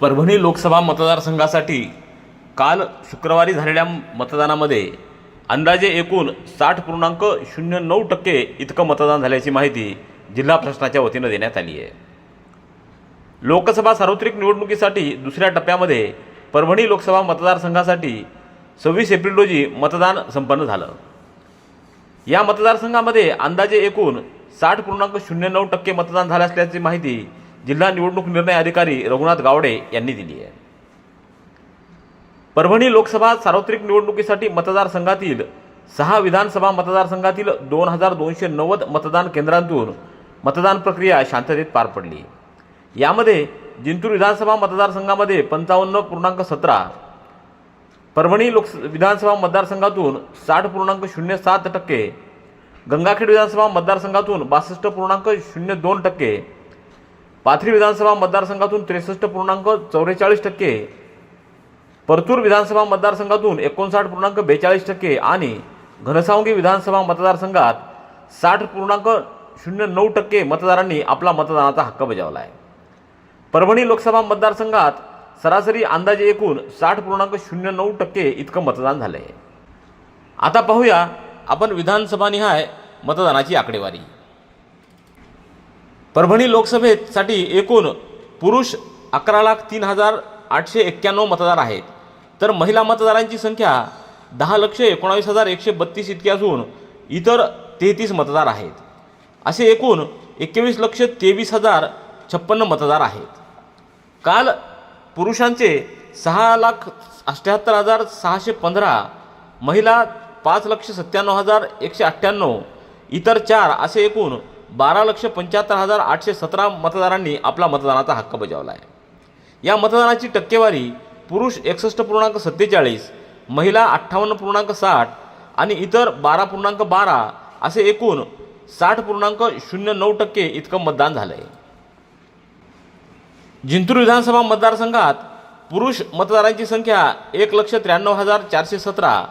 परभणी लोकसभा मतदारसंघासाठी काल शुक्रवारी झालेल्या मतदानामध्ये अंदाजे एकूण साठ पूर्णांक शून्य नऊ टक्के इतकं मतदान झाल्याची माहिती जिल्हा प्रशासनाच्या वतीनं देण्यात आली आहे. लोकसभा सार्वत्रिक निवडणुकीसाठी दुसऱ्या टप्प्यामध्ये परभणी लोकसभा मतदारसंघासाठी सव्वीस एप्रिल रोजी मतदान संपन्न झालं. या मतदारसंघामध्ये अंदाजे एकूण साठ पूर्णांक शून्य नऊ टक्के मतदान झाले असल्याची माहिती जिल्हा निवडणूक निर्णय अधिकारी रघुनाथ गावडे यांनी दिली आहे. परभणी लोकसभा सार्वत्रिक निवडणुकीसाठी मतदारसंघातील सहा विधानसभा मतदारसंघातील दोन हजार दोनशे नव्वद मतदान केंद्रांतून मतदान प्रक्रिया शांततेत पार पडली. यामध्ये जिंतूर विधानसभा मतदारसंघामध्ये पंचावन्न पूर्णांक सतरा परभणी लोक विधानसभा मतदारसंघातून साठ पूर्णांक शून्य सात टक्के गंगाखेड विधानसभा मतदारसंघातून बासष्ट पूर्णांक शून्य दोन टक्के पाथरी विधानसभा मतदारसंघातून त्रेसष्ट पूर्णांक चौवेचाळीस टक्के परतूर विधानसभा मतदारसंघातून एकोणसाठ पूर्णांक बेचाळीस टक्के आणि घनसावंगी विधानसभा मतदारसंघात साठ पूर्णांक शून्य नऊ टक्के मतदारांनी आपला मतदानाचा हक्क बजावला आहे परभणी लोकसभा मतदारसंघात सरासरी अंदाजे एकूण साठ पूर्णांक शून्य नऊ टक्के इतकं मतदान झालं आहे आता पाहूया आपण विधानसभानिहाय मतदानाची आकडेवारी. परभणी लोकसभेसाठी एकूण पुरुष अकरा लाख तीन हजार आठशे एक्क्याण्णव मतदार आहेत. तर महिला मतदारांची संख्या दहा लक्ष एकोणावीस हजार एकशे बत्तीस इतकी असून इतर तेहतीस मतदार आहेत. असे एकूण एकवीस लक्ष तेवीस हजार छप्पन्न मतदार आहेत. काल पुरुषांचे सहा लाख अठ्ठ्याहत्तर हजार सहाशे पंधरा महिला पाच लक्ष सत्त्याण्णव हजार एकशे अठ्ठ्याण्णव इतर चार असे एकूण बारा लक्ष पंच्याहत्तर हजार आठशे सतरा मतदारांनी आपला मतदानाचा हक्क बजावला आहे या मतदानाची टक्केवारी पुरुष एकसष्ट पूर्णांक सत्तेचाळीस महिला अठ्ठावन्न पूर्णांक साठ आणि इतर बारा पूर्णांक बारा असे एकूण साठ पूर्णांक शून्य नऊ टक्के इतकं मतदान झालं आहे जिंतूर विधानसभा मतदारसंघात पुरुष मतदारांची संख्या एक लक्ष त्र्याण्णव हजार चारशे सतरा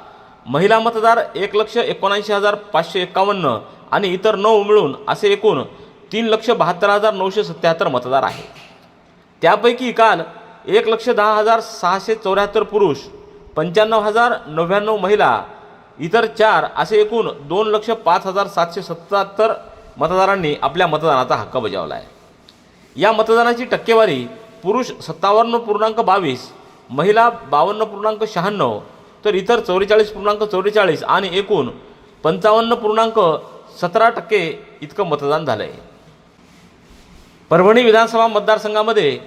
महिला मतदार एक लक्ष एकोणऐंशी हजार पाचशे एकावन्न आणि इतर नऊ मिळून असे एकूण तीन लक्ष बहात्तर हजार नऊशे सत्याहत्तर मतदार आहे. त्यापैकी काल एक लक्ष दहा हजार सहाशे चौऱ्याहत्तर पुरुष पंच्याण्णव हजार नव्याण्णव महिला इतर चार असे एकूण दोन लक्ष पाच हजार सातशे सत्याहत्तर मतदारांनी आपल्या मतदानाचा हक्क बजावला आहे. या मतदानाची टक्केवारी पुरुष सत्तावन्न पूर्णांक बावीस महिला बावन्न पूर्णांक शहाण्णव तर इतर चौवेचाळीस पूर्णांक चौवेचाळीस आणि एकूण पंचावन्न पूर्णांक सतरा टक्के इतकं मतदान झालं आहे परभणी विधानसभा मतदारसंघामध्ये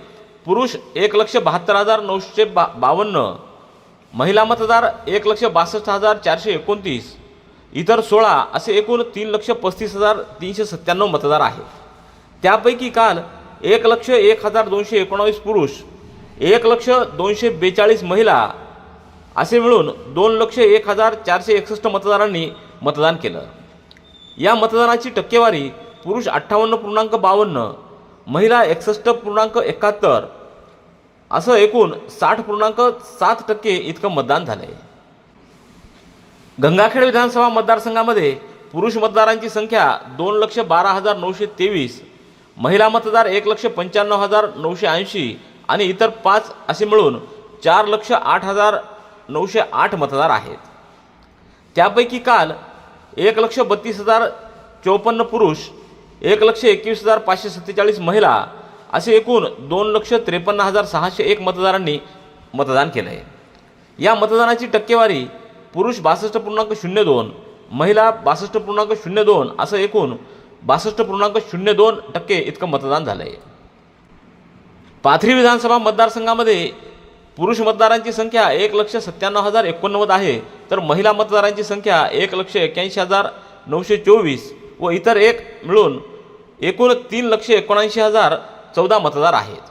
पुरुष एक लक्ष बहात्तर हजार नऊशे बा बावन्न महिला मतदार एक लक्ष बासष्ट हजार चारशे एकोणतीस इतर सोळा असे एकूण तीन लक्ष पस्तीस हजार तीनशे सत्त्याण्णव मतदार आहेत. त्यापैकी काल एक लक्ष एक हजार दोनशे एकोणावीस पुरुष एक लक्ष दोनशे बेचाळीस महिला असे मिळून दोन लक्ष एक हजार चारशे एकसष्ट मतदारांनी मतदान केलं. या मतदानाची टक्केवारी पुरुष अठ्ठावन्न पूर्णांक बावन्न महिला एकसष्ट पूर्णांक एकाहत्तर असं एकूण साठ पूर्णांक सात टक्के इतकं मतदान झालं आहे गंगाखेड विधानसभा मतदारसंघामध्ये पुरुष मतदारांची संख्या दोन लक्ष बारा हजार नऊशे तेवीस महिला मतदार एक लक्ष पंच्याण्णव हजार नऊशे ऐंशी आणि इतर पाच असे मिळून चार लक्ष आठ हजार नऊशे आठ मतदार आहेत. त्यापैकी काल एक लक्ष बत्तीस हजार चौपन्न पुरुष एक लक्ष एकवीस हजार पाचशे सत्तेचाळीस महिला असे एकूण दोन लक्ष त्रेपन्न हजार सहाशे एक मतदारांनी मतदान केलं आहे या मतदानाची टक्केवारी पुरुष बासष्ट पूर्णांक शून्य दोन महिला बासष्ट पूर्णांक शून्य दोन असं एकूण बासष्ट पूर्णांक शून्य दोन टक्के इतकं मतदान झालं आहे पाथरी विधानसभा मतदारसंघामध्ये पुरुष मतदारांची संख्या एक लक्ष सत्त्याण्णव हजार एकोणनव्वद आहे. तर महिला मतदारांची संख्या एक लक्ष एक्क्याऐंशी हजार नऊशे चोवीस व इतर एक मिळून एकूण तीन लक्ष एकोणऐंशी हजार चौदा मतदार आहेत.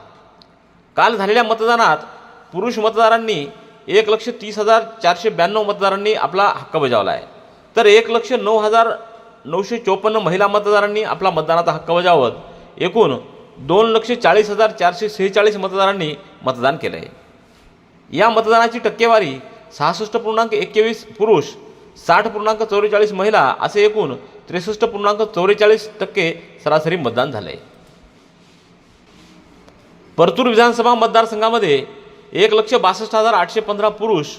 काल झालेल्या मतदानात पुरुष मतदारांनी एक लक्ष तीस हजार चारशे ब्याण्णव मतदारांनी आपला हक्क बजावला आहे. तर एक लक्ष नऊ हजार नऊशे चोपन्न महिला मतदारांनी आपला मतदानाचा हक्क बजावत एकूण दोन लक्ष चाळीस हजार चारशे सेहेचाळीस मतदारांनी मतदान केलं आहे या मतदानाची टक्केवारी सहासष्ट पूर्णांक एक्केवीस पुरुष साठ पूर्णांक चौवेचाळीस महिला असे एकूण त्रेसष्ट पूर्णांक चौवेचाळीस टक्के सरासरी मतदान झाले. परतूर विधानसभा मतदारसंघामध्ये एक लक्ष बासष्ट हजार आठशे पंधरा पुरुष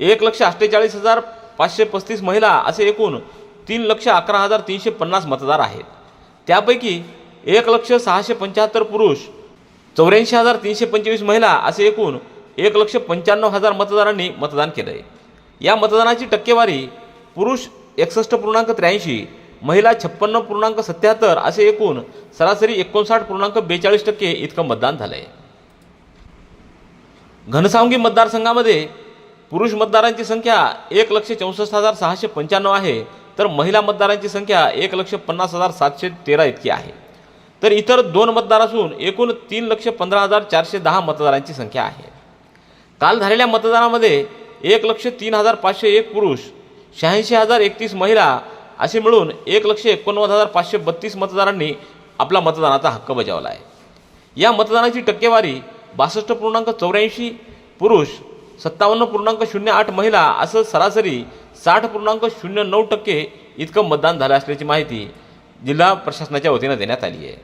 एक लक्ष अठ्ठेचाळीस हजार पाचशे पस्तीस महिला असे एकूण तीन लक्ष अकरा हजार तीनशे पन्नास मतदार आहेत. त्यापैकी एक लक्ष सहाशे पंच्याहत्तर पुरुष चौऱ्याऐंशी हजार तीनशे पंचवीस महिला असे एकूण एक लक्ष पंच्याण्णव हजार मतदारांनी मतदान केलं आहे या मतदानाची टक्केवारी पुरुष एकसष्ट पूर्णांक त्र्याऐंशी महिला छप्पन्न पूर्णांक सत्याहत्तर असे एकूण सरासरी एकोणसाठ पूर्णांक बेचाळीस टक्के इतकं मतदान झालं आहे घनसावंगी मतदारसंघामध्ये पुरुष मतदारांची संख्या एक लक्ष चौसष्ट हजार सहाशे पंच्याण्णव आहे तर महिला मतदारांची संख्या एक लक्ष पन्नास हजार सातशे तेरा इतकी आहे. तर इतर दोन मतदार असून एकूण तीन लक्ष पंधरा हजार चारशे दहा मतदारांची संख्या आहे. काल झालेल्या मतदानामध्ये एक लक्ष तीन हजार पाचशे एक पुरुष शहाऐंशी हजार एकतीस महिला असे मिळून एक लक्ष एकोणनव्वद हजार पाचशे बत्तीस मतदारांनी आपला मतदानाचा हक्क बजावला आहे. या मतदानाची टक्केवारी बासष्ट पूर्णांक चौऱ्याऐंशी पुरुष सत्तावन्न पूर्णांक शून्य आठ महिला असं सरासरी साठ पूर्णांक शून्य नऊ टक्के इतकं मतदान झालं असल्याची माहिती जिल्हा प्रशासनाच्या वतीनं देण्यात आली आहे.